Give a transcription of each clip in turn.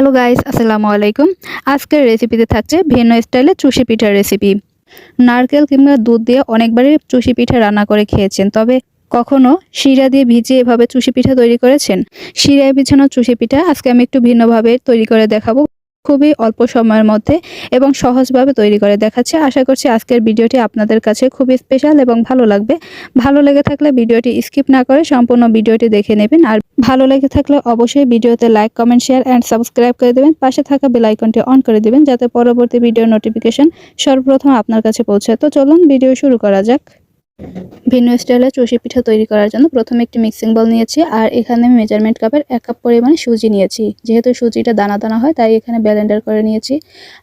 Hello guys আসসালামু আলাইকুম আজকের রেসিপিতে থাকছে ভিন্ন স্টাইলে চুষি পিঠার রেসিপি নারকেল কিংবা দুধ দিয়ে অনেকবারই চুষি পিঠা রান্না করে খেয়েছেন, তবে কখনো শিরা দিয়ে ভিজিয়ে এভাবে চুষি পিঠা তৈরি করেছেন? শিরায় বিছানো চুষি পিঠা আজকে আমি একটু ভিন্নভাবে তৈরি করে দেখাবো। খুবই অল্প সময়ের মধ্যে এবং সহজভাবে তৈরি করে দেখাচ্ছে। আশা করছি আজকের ভিডিওটি আপনাদের কাছে খুবই স্পেশাল এবং ভালো লাগবে। ভালো লেগে থাকলে ভিডিওটি স্কিপ না করে সম্পূর্ণ ভিডিওটি দেখে নেবেন। আর ভালো লেগে থাকলে অবশ্যই ভিডিওতে like comment share and subscribe করে দেবেন। পাশে থাকা বেল আইকনটি অন করে দিবেন যাতে পরবর্তী ভিডিও নোটিফিকেশন সর্বপ্রথম আপনার কাছে পৌঁছায়। তো চলুন ভিডিও শুরু করা যাক। ভিন্ন স্টাইলে চষি পিঠা তৈরি করার জন্য প্রথমে একটি মিক্সিং বল নিয়েছি আর এখানে আমি মেজারমেন্ট কাপের এক কাপ পরিমাণে সুজি নিয়েছি। যেহেতু সুজিটা দানা দানা হয়, তাই এখানে ব্যালেন্ডার করে নিয়েছি।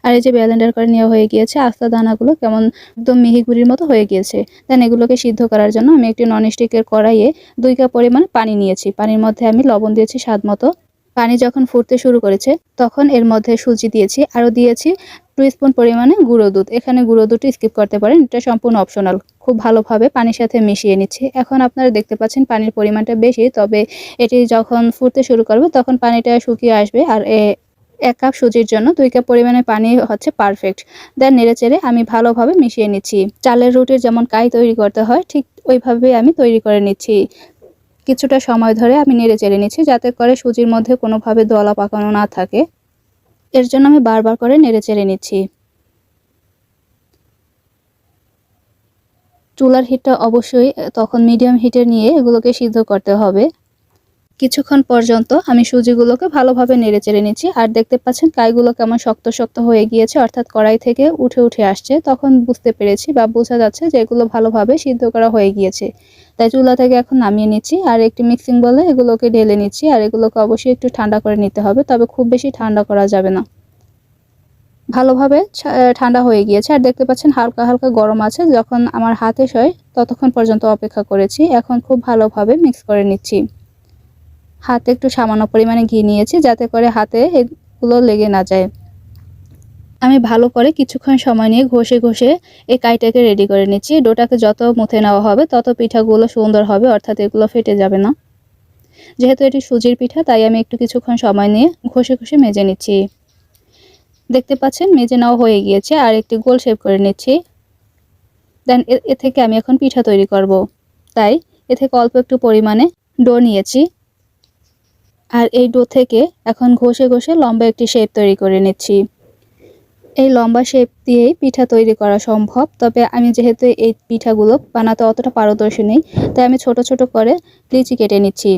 আর এই যে ব্যালেন্ডার করে নেওয়া হয়ে গিয়েছে, আস্তা দানাগুলো কেমন একদম মিহি গুড়ির মতো হয়ে গিয়েছে। দেন এগুলোকে সিদ্ধ করার জন্য আমি একটি ননস্টিকের কড়াইয়ে দুই কাপ পরিমাণে পানি নিয়েছি। পানির মধ্যে আমি লবণ দিয়েছি স্বাদ মতো। পানি যখন ফুটতে শুরু করেছে, তখন এর মধ্যে সুজি দিয়েছি, আরও দিয়েছি টু স্পুন পরিমাণে গুঁড়ো দুধ। এখানে গুঁড়ো দুধটি স্কিপ করতে পারেন, এটা সম্পূর্ণ অপশনাল খুব ভালোভাবে পানির সাথে মিশিয়ে নিচ্ছি। এখন আপনারা দেখতে পাচ্ছেন পানির পরিমাণটা বেশি, তবে এটি যখন ফুটতে শুরু করবে, তখন পানিটা শুকিয়ে আসবে আর এ এক কাপ সুজির জন্য দুই কাপ পরিমাণে পানি হচ্ছে পারফেক্ট দেন নেড়ে চেড়ে আমি ভালোভাবে মিশিয়ে নিচ্ছি। চালের রুটির যেমন কাই তৈরি করতে হয়, ঠিক ওইভাবেই আমি তৈরি করে নিচ্ছি। কিছুটা সময় ধরে আমি নেড়ে চেড়ে নিচ্ছি যাতে করে সুজির মধ্যে কোনোভাবে দলা পাকানো না থাকে। এর জন্য আমি বারবার করে নেড়ে চেড়ে নিচ্ছি। চুলার হিটটা অবশ্যই, তখন মিডিয়াম হিটে নিয়ে এগুলোকে সিদ্ধ করতে হবে। কিছুক্ষণ পর্যন্ত আমি সুজিগুলোকে ভালোভাবে নেড়ে চেড়ে নিচ্ছি। আর দেখতে পাচ্ছেন কাইগুলো কেমন শক্ত শক্ত হয়ে গিয়েছে, অর্থাৎ কড়াই থেকে উঠে উঠে আসছে। তখন বুঝতে পেরেছি বা বোঝা যাচ্ছে যে এগুলো ভালোভাবে সিদ্ধ করা হয়ে গিয়েছে। তাই চুলা থেকে এখন নামিয়ে নিচ্ছি আর একটি মিক্সিং বলে এগুলোকে ঢেলে নিচ্ছি। আর এগুলোকে অবশ্যই একটু ঠান্ডা করে নিতে হবে, তবে খুব বেশি ঠান্ডা করা যাবে না। ভালোভাবে ঠান্ডা হয়ে গিয়েছে। আর দেখতে পাচ্ছেন হালকা হালকা গরম আছে। যখন আমার হাতে সয় ততক্ষণ পর্যন্ত অপেক্ষা করেছি। এখন খুব ভালোভাবে মিক্স করে নিচ্ছি। হাতে একটু সামান্য পরিমাণে ঘি নিয়েছি যাতে করে হাতে এগুলো লেগে না যায়। আমি ভালো করে কিছুক্ষণ সময় নিয়ে ঘষে ঘষে এই কাইটাকে রেডি করে নিচ্ছি। ডোটাকে যত মুথে নেওয়া হবে, তত পিঠাগুলো সুন্দর হবে, অর্থাৎ এগুলো ফেটে যাবে না। যেহেতু এটি সুজির পিঠা, তাই আমি একটু কিছুক্ষণ সময় নিয়ে ঘষে ঘষে মেজে নিচ্ছি। দেখতে পাচ্ছেন, মেজে নেওয়া হয়ে গিয়েছে আর একটি গোল শেপ করে নিচ্ছি। দেন এ থেকে আমি এখন পিঠা তৈরি করব। তাই এ থেকে অল্প একটু পরিমাণে ডো নিয়েছি। আর এই ডো থেকে এখন ঘষে ঘষে লম্বা একটি শেপ তৈরি করে নিচ্ছি। এই লম্বা শেপ দিয়েই পিঠা তৈরি করা সম্ভব, তবে আমি যেহেতু এই পিঠাগুলো বানাতে অতটা পারদর্শী নেই, তাই আমি ছোট ছোট করে লিচি কেটে নিচ্ছি।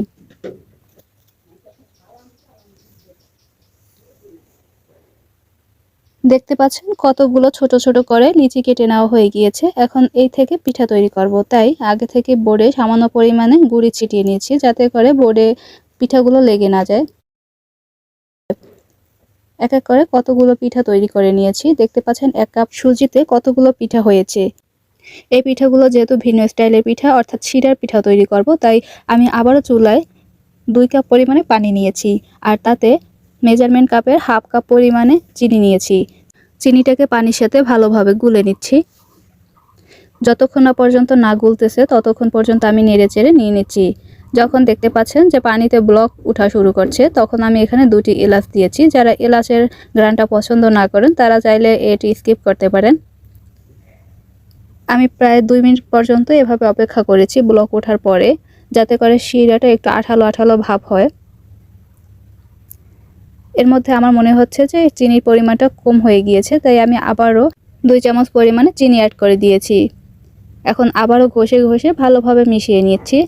দেখতে পাচ্ছেন কতগুলো ছোট ছোট করে লিচি কেটে নেওয়া হয়ে গিয়েছে, এখন এই থেকে পিঠা তৈরি করব। তাই আগে থেকে বোর্ডে সামান্য পরিমাণে গুড়ি ছিটিয়ে নিয়েছি, যাতে করে বোর্ডে পিঠাগুলো লেগে না যায়। এক এক করে কতগুলো পিঠা তৈরি করে নিয়েছি। দেখতে পাচ্ছেন, এক কাপ সুজিতে কতগুলো পিঠা হয়েছে। এই পিঠাগুলো যেহেতু ভিন্ন স্টাইলের পিঠা, অর্থাৎ শিরার পিঠা তৈরি করব, তাই আমি আবারও চুলায় দুই কাপ পরিমাণে পানি নিয়েছি আর তাতে মেজারমেন্ট কাপের হাফ কাপ পরিমাণে চিনি নিয়েছি। চিনিটাকে পানির সাথে ভালোভাবে গুলে নিচ্ছি। যতক্ষণ না পর্যন্ত না গুলতেছে, ততক্ষণ পর্যন্ত আমি নেড়ে চেড়ে নিয়ে নিচ্ছি। যখন দেখতে পাচ্ছেন যে পানিতে ব্লক উঠা শুরু করছে, তখন আমি এখানে দুটি এলাচ দিয়েছি। যারা এলাচের গ্রানটা পছন্দ না করেন, তারা চাইলে এটি স্কিপ করতে পারেন। আমি প্রায় দুই মিনিট পর্যন্ত এভাবে অপেক্ষা করেছি ব্লক ওঠার পরে, যাতে করে শিরাটা একটু আঠালো আঠালো ভাব হয়। এর মধ্যে আমার মনে হচ্ছে যে চিনির পরিমাণটা কম হয়ে গিয়েছে, তাই আমি আবারও দুই চামচ পরিমাণে চিনি অ্যাড করে দিয়েছি। এখন আবারও ঘষে ঘষে ভালোভাবে মিশিয়ে নিচ্ছি।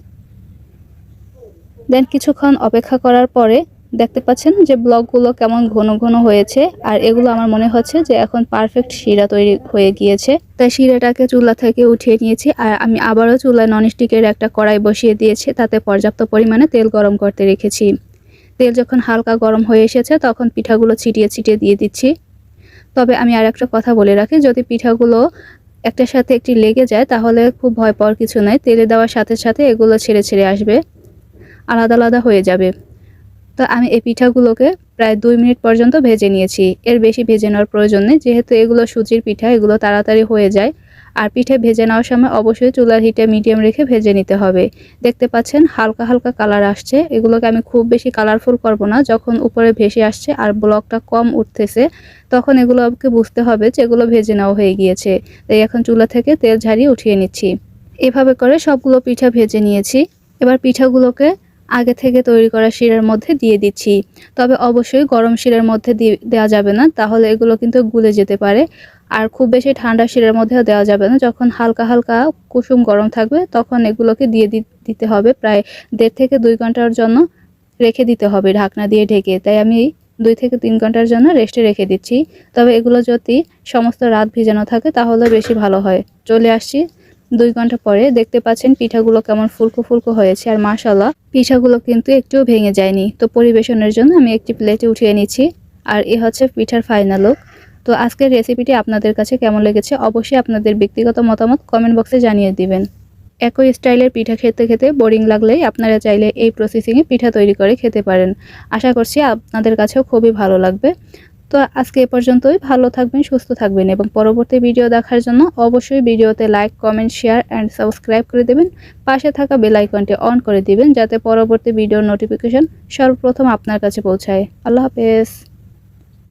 দেন কিছুক্ষণ অপেক্ষা করার পরে দেখতে পাচ্ছেন যে ব্লকগুলো কেমন ঘন ঘন হয়েছে, আর এগুলো আমার মনে হচ্ছে যে এখন পারফেক্ট শিরা তৈরি হয়ে গিয়েছে। তাই শিরাটাকে চুলা থেকে উঠিয়ে নিয়েছি, আর আমি আবারও চুলায় ননস্টিকের একটা কড়াই বসিয়ে দিয়েছি, তাতে পর্যাপ্ত পরিমাণে তেল গরম করতে রেখেছি। তেল যখন হালকা গরম হয়ে এসেছে, তখন পিঠাগুলো ছিটিয়ে ছিটিয়ে দিয়ে দিচ্ছি। তবে আমি আর একটা কথা বলে রাখি, যদি পিঠাগুলো একটার সাথে একটি লেগে যায়, তাহলে খুব ভয় পাওয়ার কিছু নয় তেলে দেওয়ার সাথে সাথে এগুলো ছেড়ে ছেড়ে আসবে। আলাদা আলাদা হয়ে যাবে। তো আমি এই পিঠাগুলোকে প্রায় দুই মিনিট পর্যন্ত ভেজে নিয়েছি। এর বেশি ভেজে নেওয়ার প্রয়োজন নেই, যেহেতু এগুলো সুজির পিঠা, এগুলো তাড়াতাড়ি হয়ে যায়। আর পিঠে ভেজে নেওয়ার সময় অবশ্যই চুলার হিটে মিডিয়াম রেখে ভেজে নিতে হবে। দেখতে পাচ্ছেন হালকা হালকা কালার আসছে। এগুলোকে আমি খুব বেশি কালারফুল করব না। যখন উপরে ভেসে আসছে আর ব্লকটা কম উঠতেছে, তখন এগুলোকে বুঝতে হবে যে এগুলো ভেজে নেওয়া হয়ে গিয়েছে। তাই এখন চুলা থেকে তেল ঝারিয়ে উঠিয়ে নিচ্ছি। এভাবে করে সবগুলো পিঠা ভেজে নিয়েছি। এবার পিঠাগুলোকে আগে থেকে তৈরি করা শিরার মধ্যে দিয়ে দিচ্ছি। তবে অবশ্যই গরম শিরার মধ্যে দেওয়া যাবে না, তাহলে এগুলো কিন্তু গুলে যেতে পারে। আর খুব বেশি ঠান্ডা শিরার মধ্যেও দেওয়া যাবে না। যখন হালকা হালকা কুসুম গরম থাকবে, তখন এগুলোকে দিয়ে দিতে হবে প্রায় দেড় থেকে দুই ঘণ্টার জন্য রেখে দিতে হবে ঢাকনা দিয়ে ঢেকে। তাই আমি দুই থেকে তিন ঘণ্টার জন্য রেস্টে রেখে দিচ্ছি। তবে এগুলো যদি সমস্ত রাত ভিজানো থাকে, তাহলে বেশি ভালো হয়। চলে আসছি দুই ঘণ্টা পরে দেখতে পাচ্ছেন পিঠাগুলো কেমন ফুলকো ফুলকো হয়েছে, আর মাশাল্লাহ পিঠাগুলো কিন্তু একটুও ভেঙে যায়নি। তো পরিবেশনের জন্য আমি একটি প্লেটে উঠিয়ে নিচ্ছি, আর এ হচ্ছে পিঠার ফাইনাল লুক তো আজকের রেসিপিটি আপনাদের কাছে কেমন লেগেছে অবশ্যই আপনাদের ব্যক্তিগত মতামত কমেন্ট বক্সে জানিয়ে দিবেন। একই স্টাইলের পিঠা খেতে খেতে বোরিং লাগলেই আপনারা চাইলে এই প্রসেসিংয়ে পিঠা তৈরি করে খেতে পারেন। আশা করছি আপনাদের কাছেও খুবই ভালো লাগবে। তো আজকে এ পর্যন্তই। ভালো থাকবেন, সুস্থ থাকবেন এবং পরবর্তী ভিডিও দেখার জন্য অবশ্যই ভিডিওতে like, comment, share and subscribe করে দেবেন। পাশে থাকা বেল আইকনটি অন করে দিবেন যাতে পরবর্তী ভিডিওর নোটিফিকেশন সর্বপ্রথম আপনার কাছে পৌঁছায়। আল্লাহ হাফেজ।